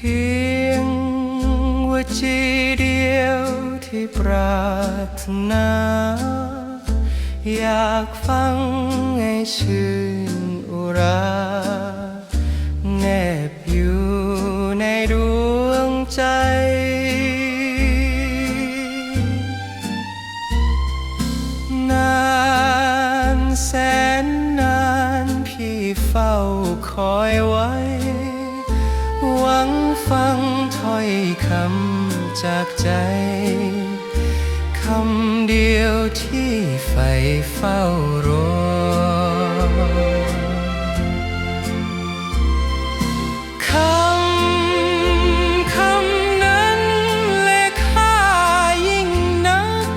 ทีเดียวที่ปรารถนา อยากฟังให้ชื่นอุราแนบอยู่ในดวงใจ นานแสนนานพี่เฝ้าคอยไว้ หวังฟังถ้อยคำจากใจ คำเดียวที่ใฝ่เฝ้ารอคำคำนั้นเลขค่ายิ่งนัก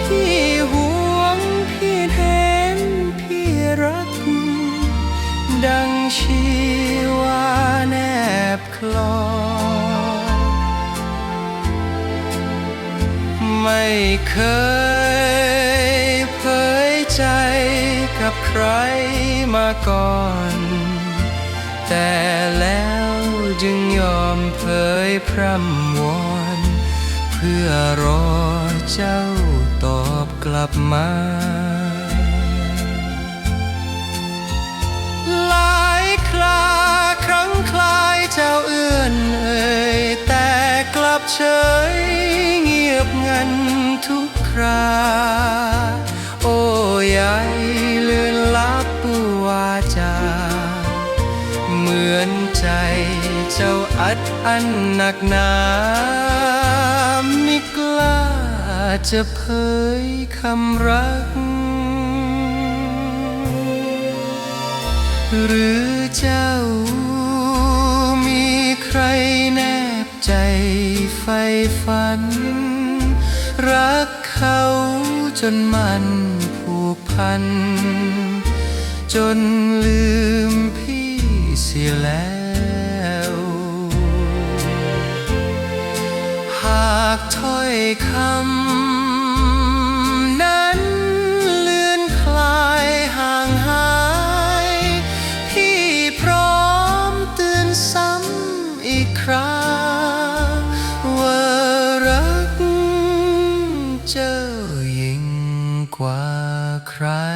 พี่หวงพี่เห็นพี่รัก ดังชี ลอไม่เคยเผยใจกับใครมาก่อน แต่แล้วจึงยอมเผยพร่ำวอนเพื่อรอเจ้าตอบกลับมา เฉยเงียบงันทุกครา โอ้ยายเลือนลับวาจา เหมือนใจเจ้าอัดอันหนักหนาไม่กล้าจะเผยคำรัก หรือเจ้า ใจไฟฝัน รักเขาจนมันผูกพัน จนลืมพี่เสียแล้ว หากถ้อยคำนั้นเลือนคลายห่างหาย พี่พร้อมตื่นซ้ำอีกครั้ง cry.